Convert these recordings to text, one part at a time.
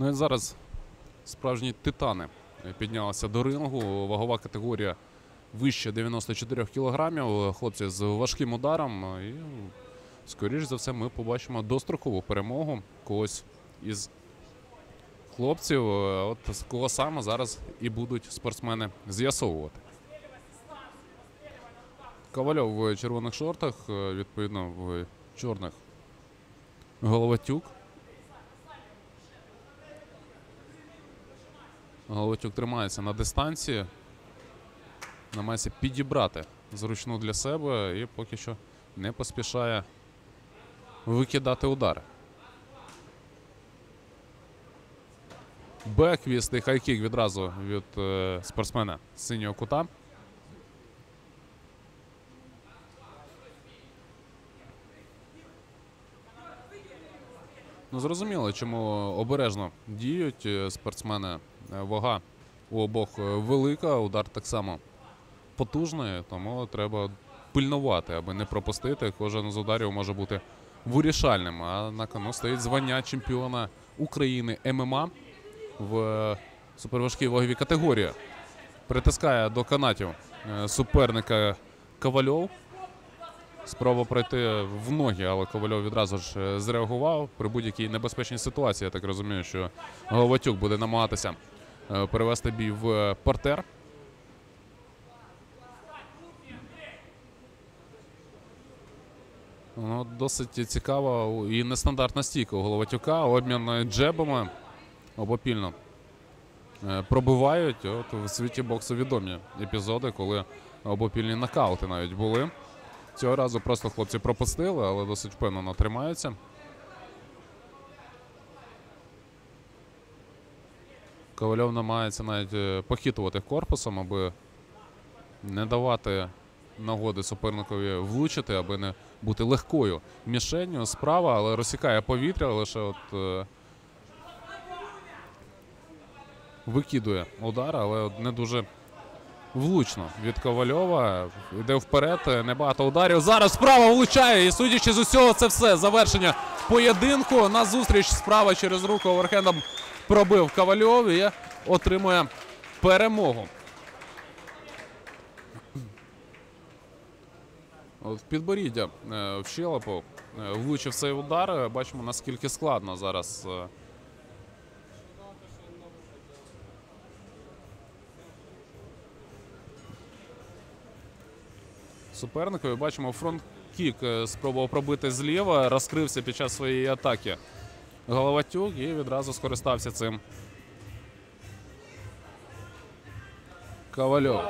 Ну і зараз справжні титани е, піднялися до рингу. Вагова категорія вище 94 кілограмів. Хлопці з важким ударом. І, скоріш за все, ми побачимо дострокову перемогу когось із хлопців. Е, От з кого саме зараз і будуть спортсмени з'ясовувати. Ковальов в червоних шортах, е, відповідно, в чорних Головатюк. Головатюк тримається на дистанції. Намагається підібрати зручну для себе і поки що не поспішає викидати удари. Беквіст і хайкік відразу від е, спортсмена синього кута. Ну, зрозуміло, чому обережно діють е, спортсмени. Е, Вага у обох е, велика, удар так само потужний, тому треба пильнувати, аби не пропустити. Кожен з ударів може бути вирішальним. А на кону стоїть звання чемпіона України ММА в е, суперважкій ваговій категорії. Притискає до канатів суперника Ковальов. Спроба пройти в ноги, але Ковальов відразу ж зреагував при будь-якій небезпечній ситуації. Я так розумію, що Головатюк буде намагатися перевести бій в е, партер. Ну, досить цікава і нестандартна стійка у Головатюка. Обмін джебами обопільно е, пробивають. От в світі боксу відомі епізоди, коли обопільні нокаути навіть були. Цього разу просто хлопці пропустили, але досить впевнено тримаються. Ковальов намагається навіть е, похитувати корпусом, аби не давати нагоди суперникові влучити, аби не бути легкою мішенню справа, але розсікає повітря, лише от е, викидує удар, але не дуже влучно від Ковальова. Йде вперед, е, небагато ударів. Зараз справа влучає. І судячи з усього, це все завершення поєдинку. На зустріч справа через руку оверхендом пробив Ковальов і отримує перемогу. От в підборіддя е, в щелепу е, влучив цей удар. Бачимо, наскільки складно зараз. е, суперникові. Бачимо, фронт-кік спробував пробити зліва, розкрився під час своєї атаки Головатюк і відразу скористався цим. Ковальов.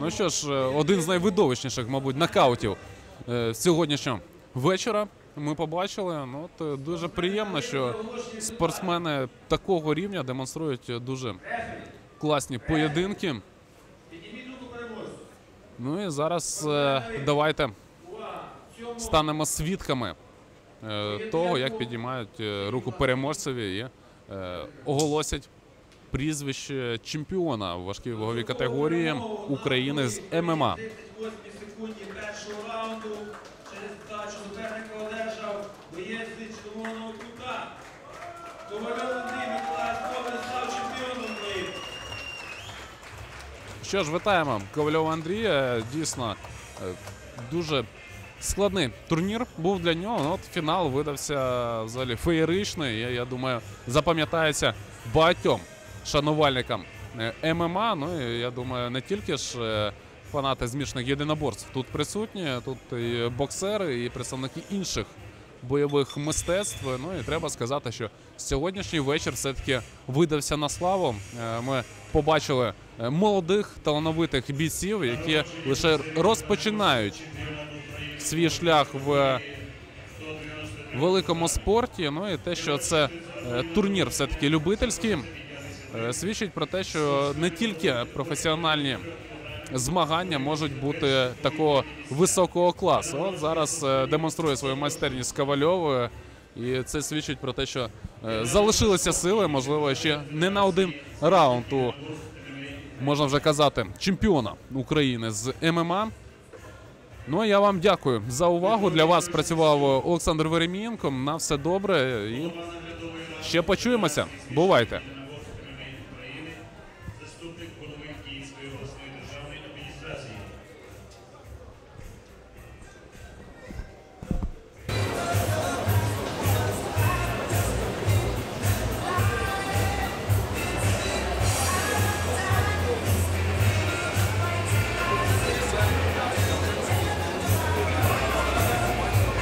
Ну що ж, е, один з найвидовищніших, мабуть, нокаутів е, сьогоднішнього вечора. Ми побачили. Ну, от, е, дуже приємно, що спортсмени такого рівня демонструють дуже класні поєдинки. Ну і зараз давайте станемо свідками того, як підіймають е, руку переможцеві і е, оголосять прізвище чемпіона в важкій ваговій категорії України з ММА. 38 секунді першого раунду через здачу суперника одержав боєць з червоного кута. Ковальов Андрій Миколаївич став чемпіоном Що ж, вітаємо Ковальова Андрія. Дійсно е, дуже складний турнір був для нього. От фінал видався взагалі феєричний. Я, я думаю, запам'ятається багатьом шанувальникам е, ММА. Ну і я думаю, не тільки ж е, фанати змішаних єдиноборств тут присутні, тут і боксери, і представники інших бойових мистецтв. Ну і треба сказати, що сьогоднішній вечір все-таки видався на славу. Е, Ми побачили молодих талановитих бійців, які лише розпочинають свій шлях в великому спорті. Ну і те, що це е, турнір все-таки любительський, е, свідчить про те, що не тільки професіональні змагання можуть бути такого високого класу. От зараз е, демонструє свою майстерність Ковальов. І це свідчить про те, що залишилися сили, можливо, ще не на один раунд у, можна вже казати, чемпіона України з ММА. Ну а я вам дякую за увагу. Для вас працював Олександр Веремієнко. На все добре і Ще почуємося. Бувайте.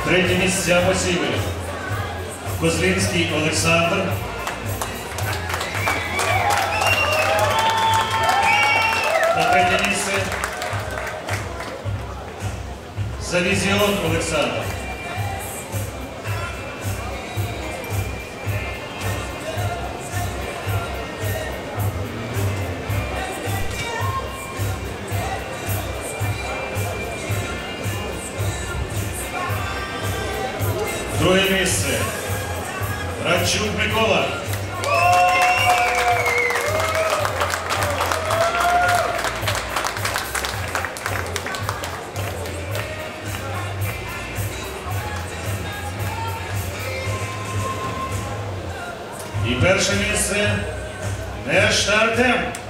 Третє місця посіли. Козлинський Олександр. На третє місце Завізіон Олександр. Місце. Радчук Микола. І перше місце Нешта Артем.